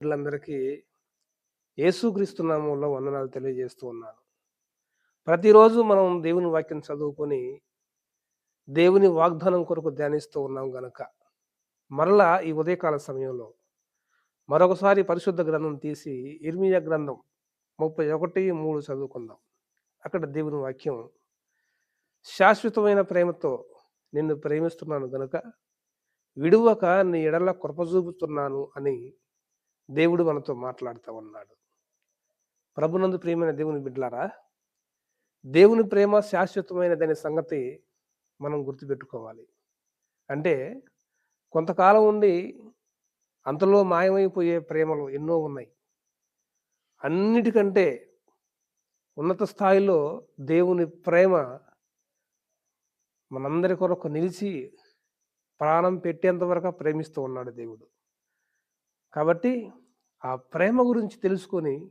అందరికీ యేసుక్రీస్తు నామంలో వందనాలు తెలియజేస్తూ ఉన్నాను. ప్రతిరోజు మనం దేవుని వాక్యం చదువుకొని దేవుని వాగ్దానం కొరకు ధ్యానిస్తూ ఉన్నాం గనక మరలా ఈ ఉదయకాల సమయంలో మరొకసారి పరిశుద్ధ గ్రంథం తీసి ఇర్మియా గ్రంథం ముప్పై ఒకటి మూడు చదువుకుందాం. అక్కడ దేవుని వాక్యం శాశ్వతమైన ప్రేమతో నిన్ను ప్రేమిస్తున్నాను గనుక విడువక నీ ఎడల కృప చూపుతున్నాను అని దేవుడు మనతో మాట్లాడుతూ ఉన్నాడు. ప్రభునందు ప్రియమైన దేవుని బిడ్డలారా దేవుని ప్రేమ శాశ్వతమైనదనే సంగతి మనం గుర్తుపెట్టుకోవాలి. అంటే కొంతకాలం ఉండి అంతలో మాయమైపోయే ప్రేమలు ఎన్నో ఉన్నాయి. అన్నిటికంటే ఉన్నత స్థాయిలో దేవుని ప్రేమ మనందరి కొరకు నిలిచి ప్రాణం పెట్టేంత వరకు ప్రేమిస్తూ ఉన్నాడు దేవుడు. కాబట్టి ఆ ప్రేమ గురించి తెలుసుకొని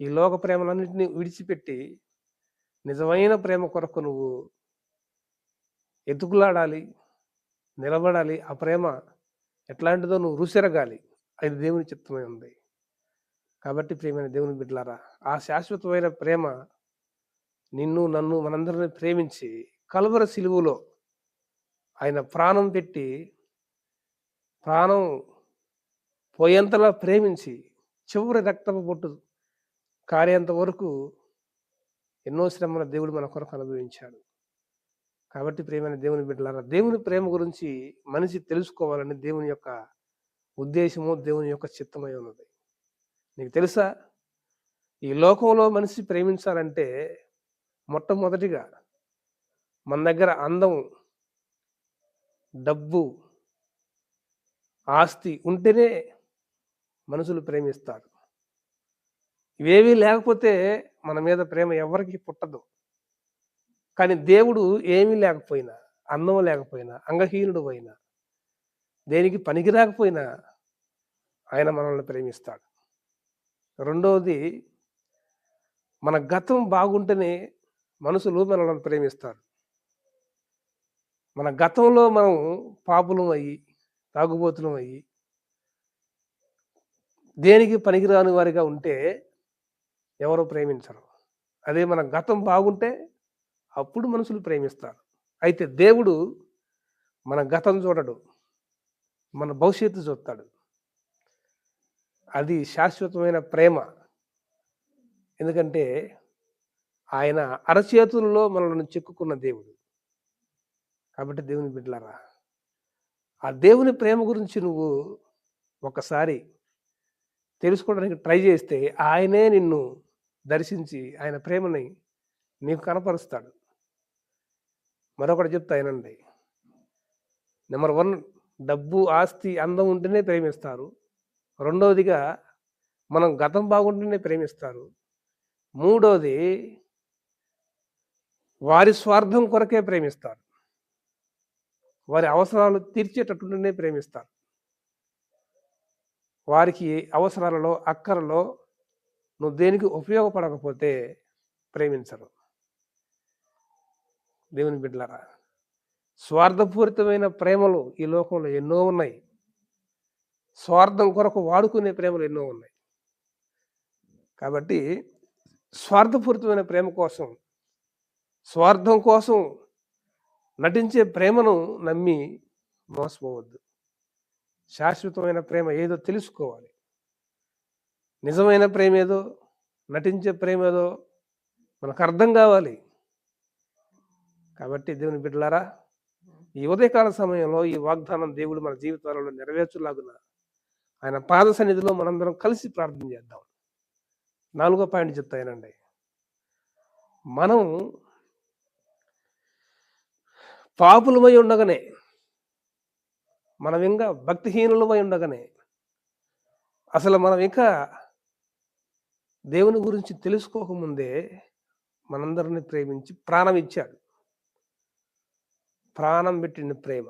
ఈ లోక ప్రేమలన్నింటినీ విడిచిపెట్టి నిజమైన ప్రేమ కొరకు నువ్వు ఎతుకులాడాలి నిలబడాలి. ఆ ప్రేమ ఎట్లాంటిదో నువ్వు రుసిరగాలి. అది దేవుని చిత్తమై ఉంది. కాబట్టి ప్రియమైన దేవుని బిడ్డలారా ఆ శాశ్వతమైన ప్రేమ నిన్ను నన్ను మనందరిని ప్రేమించి కలవర సిలువులో ఆయన ప్రాణం పెట్టి ప్రాణం పోయేంతలా ప్రేమించి చివరి రక్తపు బొట్టు కారేంత వరకు ఎన్నో శ్రమల దేవుడు మన కొరకు అనుభవించాడు. కాబట్టి ప్రేమైన దేవుని బిడ్డలారా దేవుని ప్రేమ గురించి మనిషి తెలుసుకోవాలని దేవుని యొక్క ఉద్దేశము దేవుని యొక్క చిత్తమై ఉన్నది. నీకు తెలుసా? ఈ లోకంలో మనిషి ప్రేమించాలంటే మొట్టమొదటిగా మన దగ్గర అందం డబ్బు ఆస్తి ఉంటేనే మనుషులు ప్రేమిస్తారు. ఇవేవీ లేకపోతే మన మీద ప్రేమ ఎవరికి పుట్టదు. కానీ దేవుడు ఏమీ లేకపోయినా అందం లేకపోయినా అంగహీనుడు అయినా దేనికి పనికి రాకపోయినా ఆయన మనల్ని ప్రేమిస్తాడు. రెండవది మన గతం బాగుంటేనే మనుషులు మనల్ని ప్రేమిస్తారు. మన గతంలో మనం పాపులం అయ్యి తాగుబోతులం అయ్యి దేనికి పనికిరాని వారిగా ఉంటే ఎవరు ప్రేమించరు. అదే మన గతం బాగుంటే అప్పుడు మనుషులు ప్రేమిస్తారు. అయితే దేవుడు మన గతం చూడడు మన భవిష్యత్తు చూస్తాడు. అది శాశ్వతమైన ప్రేమ. ఎందుకంటే ఆయన అరచేతుల్లో మనల్ని చిక్కుకున్న దేవుడు. కాబట్టి దేవుని బిడ్డలారా ఆ దేవుని ప్రేమ గురించి నువ్వు ఒకసారి తెలుసుకోవడానికి ట్రై చేస్తే ఆయనే నిన్ను దర్శించి ఆయన ప్రేమని నీకు కనపరుస్తాడు. మరొకటి చెప్తా ఆయనండి నెంబర్ వన్ డబ్బు ఆస్తి అందం ఉంటేనే ప్రేమిస్తారు. రెండవదిగా మనం గతం బాగుంటేనే ప్రేమిస్తారు. మూడవది వారి స్వార్థం కొరకే ప్రేమిస్తారు. వారి అవసరాలు తీర్చేటట్టుంటేనే ప్రేమిస్తారు. వారికి అవసరాలలో అక్కరలో నువ్వు దేనికి ఉపయోగపడకపోతే ప్రేమించరు. దేవుని బిడ్డలారా స్వార్థపూరితమైన ప్రేమలు ఈ లోకంలో ఎన్నో ఉన్నాయి. స్వార్థం కొరకు వాడుకునే ప్రేమలు ఎన్నో ఉన్నాయి. కాబట్టి స్వార్థపూరితమైన ప్రేమ కోసం స్వార్థం కోసం నటించే ప్రేమను నమ్మి మోసపోవద్దు. శాశ్వతమైన ప్రేమ ఏదో తెలుసుకోవాలి. నిజమైన ప్రేమ ఏదో నటించే ప్రేమ ఏదో మనకు అర్థం కావాలి. కాబట్టి దేవుని బిడ్డలారా ఈ ఉదయకాల సమయంలో ఈ వాగ్దానం దేవుడు మన జీవితాలలో నెరవేర్చలాగున ఆయన పాద సన్నిధిలో మనందరం కలిసి ప్రార్థన చేద్దాం. నాలుగో పాయింట్ చెప్తాయనండి మనం పాపులమై ఉండగానే మనం ఇంకా భక్తిహీనులమై ఉండగానే అసలు మనం ఇంకా దేవుని గురించి తెలుసుకోకముందే మనందరిని ప్రేమించి ప్రాణం ఇచ్చాడు. ప్రాణం పెట్టిన ప్రేమ.